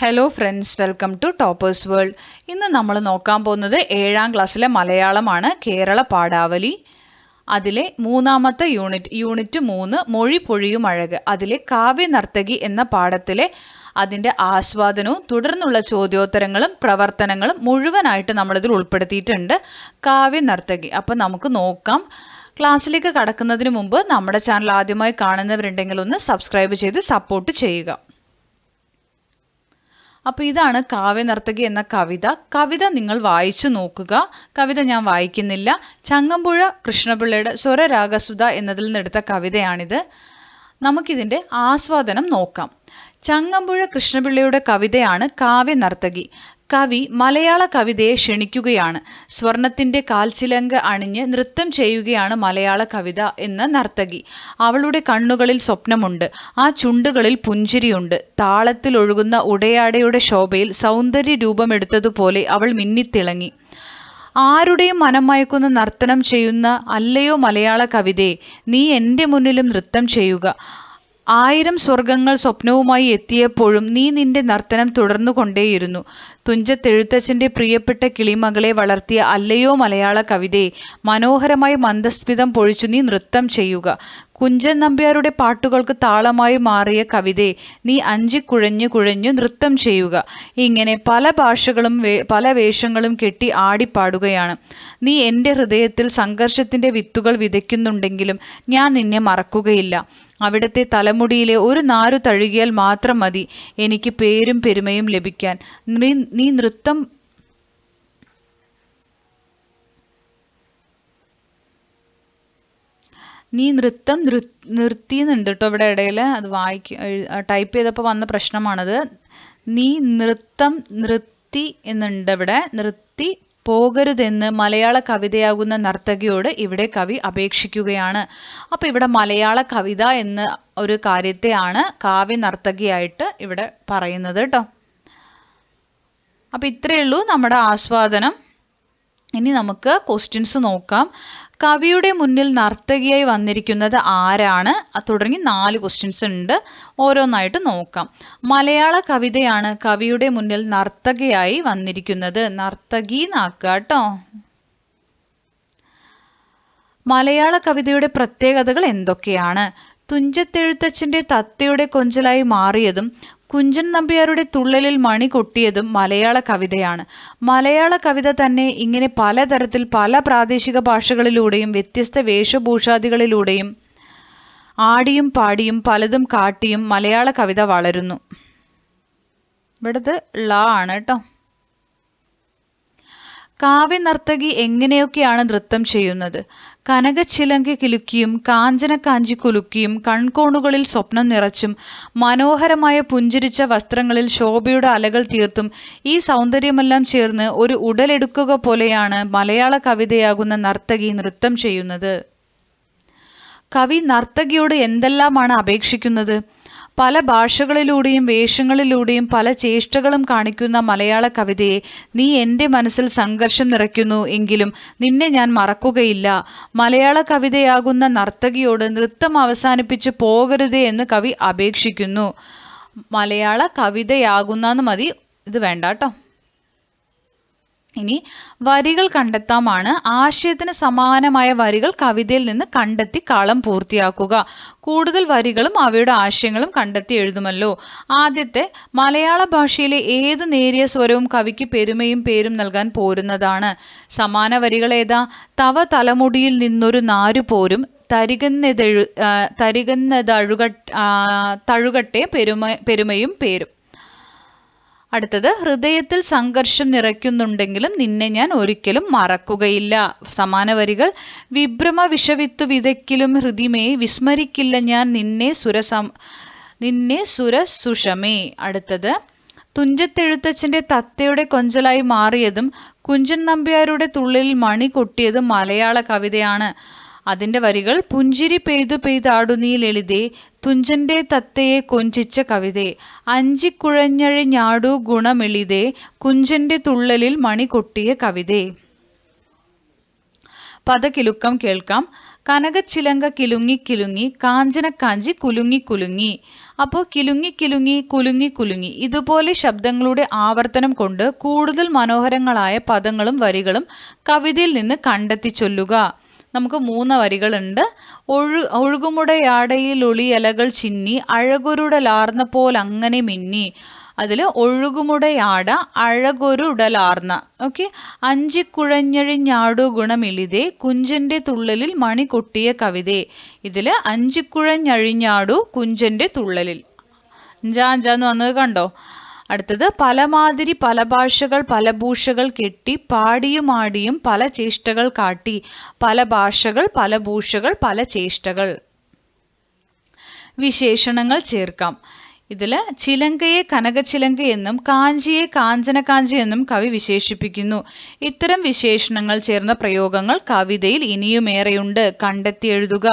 Hello friends welcome to Toppers World ഇന്ന് നമ്മൾ നോക്കാൻ പോകുന്നത് ഏഴാം ക്ലാസ്സിലെ മലയാളമാണ് കേരള പാഠാവലി. അതിലെ മൂന്നാമത്തെ യൂണിറ്റ് യൂണിറ്റ് മൂന്ന് മൊഴി പൊഴിയും അഴക്. അതിലെ കാവ്യനർത്തകി എന്ന പാഠത്തിലെ അതിന്റെ ആസ്വാദനവും തുടർന്നുള്ള ചോദ്യോത്തരങ്ങളും പ്രവർത്തനങ്ങളും മുഴുവനായിട്ട് നമ്മളിതിൽ ഉൾപ്പെടുത്തിയിട്ടുണ്ട് കാവ്യനർത്തകി അപ്പം നമുക്ക് നോക്കാം. ക്ലാസ്സിലേക്ക് കടക്കുന്നതിന് മുമ്പ് നമ്മുടെ ചാനൽ ആദ്യമായി കാണുന്നവരുണ്ടെങ്കിൽ ഒന്ന് സബ്സ്ക്രൈബ് ചെയ്ത് സപ്പോർട്ട് ചെയ്യുക. അപ്പോൾ ഇതാണ് കാവ്യനർത്തകി എന്ന കവിത. കവിത നിങ്ങൾ വായിച്ചു നോക്കുക. കവിത ഞാൻ വായിക്കുന്നില്ല. ചങ്ങമ്പുഴ കൃഷ്ണപിള്ളയുടെ സ്വരരാഗസുധ എന്നതിൽ നിന്നെടുത്ത കവിതയാണിത്. നമുക്കിതിന്റെ ആസ്വാദനം നോക്കാം. ചങ്ങമ്പുഴ കൃഷ്ണപിള്ളയുടെ കവിതയാണ് കാവ്യനർത്തകി കവി മലയാള കവിതയെ ക്ഷണിക്കുകയാണ്. സ്വർണത്തിന്റെ കാൽച്ചിലങ്ക അണിഞ്ഞ് നൃത്തം ചെയ്യുകയാണ് മലയാള കവിത എന്ന നർത്തകി. അവളുടെ കണ്ണുകളിൽ സ്വപ്നമുണ്ട്. ആ ചുണ്ടുകളിൽ പുഞ്ചിരിയുണ്ട്. താളത്തിൽ ഒഴുകുന്ന ഉടയാടയുടെ ശോഭയിൽ സൗന്ദര്യ രൂപമെടുത്തതുപോലെ അവൾ മിന്നിത്തിളങ്ങി. ആരുടെയും മനം മയക്കുന്ന നർത്തനം ചെയ്യുന്ന അല്ലയോ മലയാള കവിതയെ നീ എന്റെ മുന്നിലും നൃത്തം ചെയ്യുക. ആയിരം സ്വർഗങ്ങൾ സ്വപ്നവുമായി എത്തിയപ്പോഴും നീ നിന്റെ നർത്തനം തുടർന്നു കൊണ്ടേയിരുന്നു തുഞ്ചത്തെഴുത്തച്ഛന്റെ പ്രിയപ്പെട്ട കിളിമകളെ വളർത്തിയ അല്ലയോ മലയാള കവിതയെ മനോഹരമായി മന്ദസ്മിതം പൊഴിച്ചു നീ നൃത്തം ചെയ്യുക. കുഞ്ചൻ നമ്പ്യാരുടെ പാട്ടുകൾക്ക് താളമായി മാറിയ കവിതയെ നീ അഞ്ചി കുഴഞ്ഞു കുഴഞ്ഞു നൃത്തം ചെയ്യുക. ഇങ്ങനെ പല ഭാഷകളും പല വേഷങ്ങളും കെട്ടി ആടിപ്പാടുകയാണ്. നീ എന്റെ ഹൃദയത്തിൽ സംഘർഷത്തിന്റെ വിത്തുകൾ വിതയ്ക്കുന്നുണ്ടെങ്കിലും ഞാൻ നിന്നെ മറക്കുകയില്ല. അവിടുത്തെ തലമുടിയിലെ ഒരു നാരു തഴുകിയാൽ മാത്രം മതി എനിക്ക് പേരും പെരുമയും ലഭിക്കാൻ. നീ നൃത്തം നീ നൃത്തം നിർത്തിയെന്നുണ്ട് കേട്ടോ ഇവിടെ ഇടയിൽ അത് വായിക്ക ടൈപ്പ് ചെയ്തപ്പോൾ വന്ന പ്രശ്നമാണത്. നീ നൃത്തം നൃത്തി എന്നുണ്ട് ഇവിടെ. നിർത്തി പോകരുതെന്ന് മലയാള കവിതയാകുന്ന നർത്തകിയോട് ഇവിടെ കവി അപേക്ഷിക്കുകയാണ്. അപ്പോൾ ഇവിടെ മലയാള കവിത എന്ന ഒരു കാര്യത്തെയാണ് കാവ്യ നർത്തകിയായിട്ട് ഇവിടെ പറയുന്നത് കേട്ടോ അപ്പോൾ ഇത്രയേ ഉള്ളൂ നമ്മുടെ ആസ്വാദനം. ഇനി നമുക്ക് ക്വസ്റ്റ്യൻസ് നോക്കാം. കവിയുടെ മുന്നിൽ നർത്തകിയായി വന്നിരിക്കുന്നത് ആരാണ്? തുടങ്ങി നാല് ക്വസ്റ്റ്യൻസ് ഉണ്ട്. ഓരോന്നായിട്ട് നോക്കാം. മലയാള കവിതയാണ് കവിയുടെ മുന്നിൽ നർത്തകിയായി വന്നിരിക്കുന്നത്. നർത്തകി നാക്കുക കേട്ടോ മലയാള കവിതയുടെ പ്രത്യേകതകൾ എന്തൊക്കെയാണ്? തുഞ്ചത്തെഴുത്തച്ഛന്റെ തത്തയുടെ കൊഞ്ചലായി മാറിയതും കുഞ്ചൻ നമ്പ്യാരുടെ തുള്ളലിൽ മണി കൊട്ടിയതും മലയാള കവിതയാണ്. മലയാള കവിത തന്നെ ഇങ്ങനെ പലതരത്തിൽ പല പ്രാദേശിക ഭാഷകളിലൂടെയും വ്യത്യസ്ത വേഷഭൂഷാദികളിലൂടെയും ആടിയും പാടിയും പലതും കാട്ടിയും മലയാള കവിത വളരുന്നു. ഇവിടുത്തെ ള ആണ് കേട്ടോ. കാവ്യനർത്തകി എങ്ങനെയൊക്കെയാണ് നൃത്തം ചെയ്യുന്നത്? കനകച്ചിലങ്ക കിലുക്കിയും കാഞ്ചന കാഞ്ചി കുലുക്കിയും കൺകോണുകളിൽ സ്വപ്നം നിറച്ചും മനോഹരമായ പുഞ്ചിരിച്ച വസ്ത്രങ്ങളിൽ ശോഭയുടെ അലകൾ തീർത്തും ഈ സൗന്ദര്യമെല്ലാം ചേർന്ന് ഒരു ഉടലെടുക്കുക പോലെയാണ് മലയാള കവിതയാകുന്ന നർത്തകി നൃത്തം ചെയ്യുന്നത്. കവി നർത്തകിയോട് എന്തെല്ലാമാണ് അപേക്ഷിക്കുന്നത്? പല ഭാഷകളിലൂടെയും വേഷങ്ങളിലൂടെയും പല ചേഷ്ടകളും കാണിക്കുന്ന മലയാള കവിതയെ നീ എന്റെ മനസ്സിൽ സംഘർഷം നിറയ്ക്കുന്നു എങ്കിലും നിന്നെ ഞാൻ മറക്കുകയില്ല. മലയാള കവിതയാകുന്ന നർത്തകിയോട് നൃത്തം അവസാനിപ്പിച്ച് പോകരുതേ എന്ന് കവി അപേക്ഷിക്കുന്നു. മലയാള കവിതയാകുന്ന മതി. ഇത് വേണ്ട കേട്ടോ. ഇനി വരികൾ കണ്ടെത്താമാണ് ആശയത്തിന് സമാനമായ വരികൾ കവിതയിൽ നിന്ന് കണ്ടെത്തി കാളം പൂർത്തിയാക്കുക. കൂടുതൽ വരികളും അവയുടെ ആശയങ്ങളും കണ്ടെത്തി എഴുതുമല്ലോ. ആദ്യത്തെ മലയാള ഭാഷയിലെ ഏത് നേരിയ സ്വരവും കവിക്ക് പെരുമയും പേരും നൽകാൻ പോരുന്നതാണ്. സമാന വരികൾ ഏതാ? തവ തലമുടിയിൽ നിന്നൊരു നാരു പോരും തരികുന്നതഴു തരികന്നതഴുക തഴുകട്ടെ പെരുമ പെരുമയും പേരും. അടുത്തത് ഹൃദയത്തിൽ സംഘർഷം നിറയ്ക്കുന്നുണ്ടെങ്കിലും നിന്നെ ഞാൻ ഒരിക്കലും മറക്കുകയില്ല. സമാന വരികൾ വിഭ്രമ വിഷവിത്തു വിതയ്ക്കിലും ഹൃദിമേ വിസ്മരിക്കില്ല ഞാൻ നിന്നെ സുരസം നിന്നെ സുരസുഷമേ. അടുത്തത് തുഞ്ചത്തെഴുത്തച്ഛന്റെ തത്തയുടെ കൊഞ്ചലായി മാറിയതും കുഞ്ചൻ നമ്പ്യാരുടെ തുള്ളിൽ മണി കൊട്ടിയതും മലയാള കവിതയാണ്. അതിന്റെ വരികൾ പുഞ്ചിരി പെയ്തു പെയ്താടു നീ ലളിതേ തുഞ്ചന്റെ തത്തയെ കൊഞ്ചിച്ച കവിതേ അഞ്ചിക്കുഴഞ്ഞഴിഞ്ഞാടു ഗുണമെളിതേ കുഞ്ചന്റെ തുള്ളലിൽ മണി കൊട്ടിയ കവിതേ. പദകിലുക്കം കേൾക്കാം. കനകച്ചിലങ്ക കിലുങ്ങി കിലുങ്ങി കാഞ്ചനക്കാഞ്ചി കുലുങ്ങി കുലുങ്ങി. അപ്പോൾ കിലുങ്ങി കിലുങ്ങി കുലുങ്ങി കുലുങ്ങി. ഇതുപോലെ ശബ്ദങ്ങളുടെ ആവർത്തനം കൊണ്ട് കൂടുതൽ മനോഹരങ്ങളായ പദങ്ങളും വരികളും കവിതയിൽ നിന്ന് കണ്ടെത്തി ചൊല്ലുക. നമുക്ക് മൂന്ന് വരികളുണ്ട്. ഒഴു ഒഴുകുമുടയാടയിൽ ഒളിയലകൾ ചിന്നി പോലെ അങ്ങനെ മിന്നി. അതിൽ ഒഴുകുമുടയാട അഴകൊരുടലാർന്ന ഓക്കെ? അഞ്ചിക്കുഴഞ്ഞഴിഞ്ഞാടു ഗുണമിളിതേ കുഞ്ചന്റെ തുള്ളലിൽ മണി കൊട്ടിയ കവിതേ. ഇതിൽ അഞ്ചിക്കുഴഞ്ഞഴിഞ്ഞാടു കുഞ്ചന്റെ തുള്ളലിൽ. അഞ്ചാ അഞ്ചാന്ന് വന്നത് കണ്ടോ? അടുത്തത് പലമാതിരി പല ഭാഷകൾ പല ഭൂഷകൾ കെട്ടി പാടിയും ആടിയും പല ചേഷ്ടകൾ കാട്ടി. പല ഭാഷകൾ പല ഭൂഷകൾ പല ചേഷ്ടകൾ. വിശേഷണങ്ങൾ ചേർക്കാം. ഇതിൽ ചിലങ്കയെ കനകച്ചിലങ്ക എന്നും കാഞ്ചിയെ കാഞ്ചനകാഞ്ചി എന്നും കവി വിശേഷിപ്പിക്കുന്നു. ഇത്തരം വിശേഷണങ്ങൾ ചേർന്ന പ്രയോഗങ്ങൾ കവിതയിൽ ഇനിയുമേറെയുണ്ട്. കണ്ടെത്തി എഴുതുക.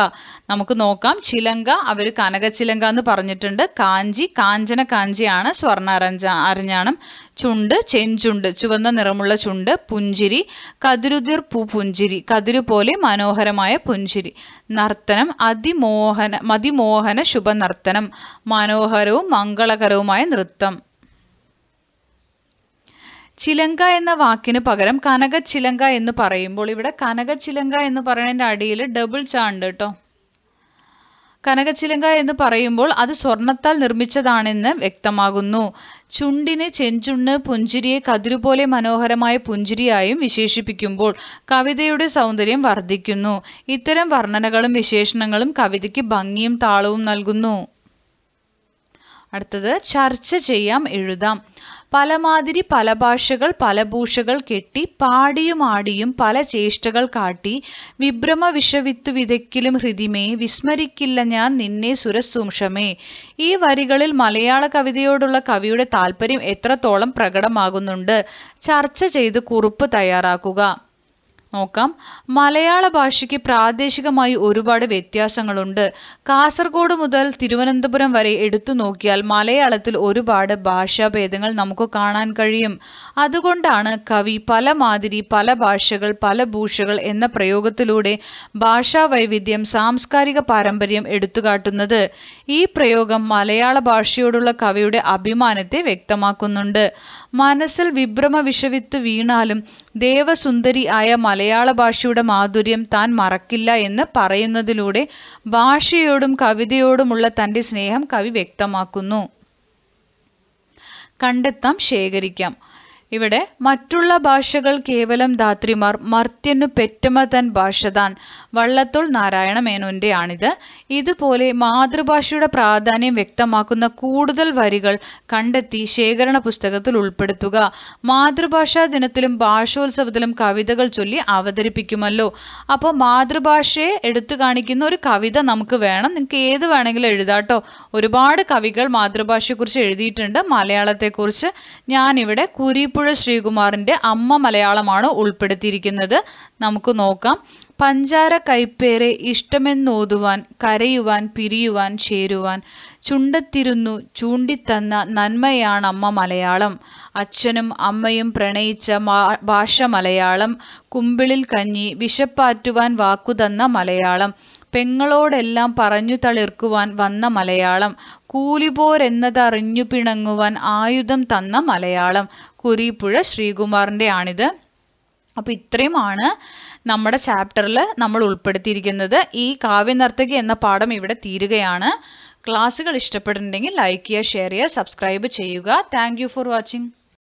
നമുക്ക് നോക്കാം. ചിലങ്ക അവർ കനകച്ചിലങ്ക എന്ന് പറഞ്ഞിട്ടുണ്ട്. കാഞ്ചി കാഞ്ചന കാഞ്ചിയാണ് സ്വർണ അരഞ്ഞ അരഞ്ഞാണം. ചുണ്ട് ചെഞ്ചുണ്ട് ചുവന്ന നിറമുള്ള ചുണ്ട് പുഞ്ചിരി കതിരുതിർ പൂ പുഞ്ചിരി കതിരു പോലെ മനോഹരമായ പുഞ്ചിരി നർത്തനം അതിമോഹന മതിമോഹന ശുഭനർത്തനം മനോഹരവും മംഗളകരവുമായ നൃത്തം. ചിലങ്ക എന്ന വാക്കിന് പകരം കനകച്ചിലങ്ക എന്ന് പറയുമ്പോൾ ഇവിടെ കനകച്ചിലങ്ക എന്ന് പറയുന്നതിന്റെ അടിയിൽ ഡബിൾ ചാണ്ട് കേട്ടോ. കനകച്ചിലങ്ക എന്ന് പറയുമ്പോൾ അത് സ്വർണത്താൽ നിർമ്മിച്ചതാണെന്ന് വ്യക്തമാകുന്നു. ചുണ്ടിനെ ചെഞ്ചുണ്ണ് പുഞ്ചിരിയെ കതിരുപോലെ മനോഹരമായ പുഞ്ചിരിയായും വിശേഷിപ്പിക്കുമ്പോൾ കവിതയുടെ സൗന്ദര്യം വർദ്ധിക്കുന്നു. ഇത്തരം വർണനകളും വിശേഷണങ്ങളും കവിതയ്ക്ക് ഭംഗിയും താളവും നൽകുന്നു. അടുത്തത് ചർച്ച ചെയ്യാം എഴുതാം. പലമാതിരി പല ഭാഷകൾ പല ഭൂഷകൾ കെട്ടി പാടിയും ആടിയും പല ചേഷ്ടകൾ കാട്ടി വിഭ്രമ വിഷവിത്തു വിതയ്ക്കിലും ഹൃദിമേ വിസ്മരിക്കില്ല ഞാൻ നിന്നെ സുരസൂംഷമേ. ഈ വരികളിൽ മലയാള കവിതയോടുള്ള കവിയുടെ താല്പര്യം എത്രത്തോളം പ്രകടമാകുന്നുണ്ട്? ചർച്ച ചെയ്ത് കുറിപ്പ് തയ്യാറാക്കുക. നോക്കാം. മലയാള ഭാഷയ്ക്ക് പ്രാദേശികമായി ഒരുപാട് വ്യത്യാസങ്ങളുണ്ട്. കാസർഗോഡ് മുതൽ തിരുവനന്തപുരം വരെ എടുത്തു നോക്കിയാൽ മലയാളത്തിൽ ഒരുപാട് ഭാഷാഭേദങ്ങൾ നമുക്ക് കാണാൻ കഴിയും. അതുകൊണ്ടാണ് കവി പല മാതിരി പല ഭാഷകൾ പല ഭൂഷകൾ എന്ന പ്രയോഗത്തിലൂടെ ഭാഷാ വൈവിധ്യം സാംസ്കാരിക പാരമ്പര്യം എടുത്തുകാട്ടുന്നത് ഈ പ്രയോഗം മലയാള ഭാഷയോടുള്ള കവിയുടെ അഭിമാനത്തെ വ്യക്തമാക്കുന്നുണ്ട്. മനസ്സിൽ വിഭ്രമ വിഷവിത്ത് വീണാലും ദേവസുന്ദരി ആയ മലയാള ഭാഷയുടെ മാധുര്യം താൻ മറക്കില്ല എന്ന് പറയുന്നതിലൂടെ ഭാഷയോടും കവിതയോടുമുള്ള തന്റെ സ്നേഹം കവി വ്യക്തമാക്കുന്നു. കണ്ടെത്താം ശേഖരിക്കാം. ഇവിടെ മറ്റുള്ള ഭാഷകൾ കേവലം ധാത്രിമാർ മർത്യനു പെറ്റമ തൻ ഭാഷ താൻ വള്ളത്തോൾ നാരായണ മേനോന്റെ ആണിത്. ഇതുപോലെ മാതൃഭാഷയുടെ പ്രാധാന്യം വ്യക്തമാക്കുന്ന കൂടുതൽ വരികൾ കണ്ടെത്തി ശേഖരണ പുസ്തകത്തിൽ ഉൾപ്പെടുത്തുക. മാതൃഭാഷാ ദിനത്തിലും ഭാഷോത്സവത്തിലും കവിതകൾ ചൊല്ലി അവതരിപ്പിക്കുമല്ലോ. അപ്പോൾ മാതൃഭാഷയെ എടുത്തു കാണിക്കുന്ന ഒരു കവിത നമുക്ക് വേണം. നിങ്ങൾക്ക് ഏത് വേണമെങ്കിലും എഴുതാട്ടോ. ഒരുപാട് കവികൾ മാതൃഭാഷയെക്കുറിച്ച് എഴുതിയിട്ടുണ്ട്. മലയാളത്തെക്കുറിച്ച് ഞാനിവിടെ കുരിപ്പുഴ ശ്രീകുമാറിന്റെ അമ്മ മലയാളമാണ് ഉൾപ്പെടുത്തിയിരിക്കുന്നത്. നമുക്ക് നോക്കാം. പഞ്ചാര കൈപ്പേറെ ഇഷ്ടമെന്നോതുവാൻ കരയുവാൻ പിരിയുവാൻ ചേരുവാൻ ചുണ്ടത്തിരുന്നു ചൂണ്ടിത്തന്ന നന്മയാണ് അമ്മ മലയാളം. അച്ഛനും അമ്മയും പ്രണയിച്ച ഭാഷ മലയാളം. കുമ്പിളിൽ കഞ്ഞി വിശപ്പാറ്റുവാൻ വാക്കുതന്ന മലയാളം. പെങ്ങളോടെല്ലാം പറഞ്ഞു തളിർക്കുവാൻ വന്ന മലയാളം. കൂലിപോരെന്നതറിഞ്ഞു പിണങ്ങുവാൻ ആയുധം തന്ന മലയാളം. കുരീപ്പുഴ ശ്രീകുമാറിന്റെ ആണിത്. അപ്പോൾ ഇത്രയുമാണ് നമ്മുടെ ചാപ്റ്ററിൽ നമ്മൾ ഉൾപ്പെടുത്തിയിരിക്കുന്നത്. ഈ കാവ്യനർത്തകി എന്ന പാഠം ഇവിടെ തീരുകയാണ്. ക്ലാസ്സുകൾ ഇഷ്ടപ്പെടുന്നുണ്ടെങ്കിൽ ലൈക്ക് ചെയ്യുക ഷെയർ ചെയ്യുക സബ്സ്ക്രൈബ് ചെയ്യുക. Thank for watching.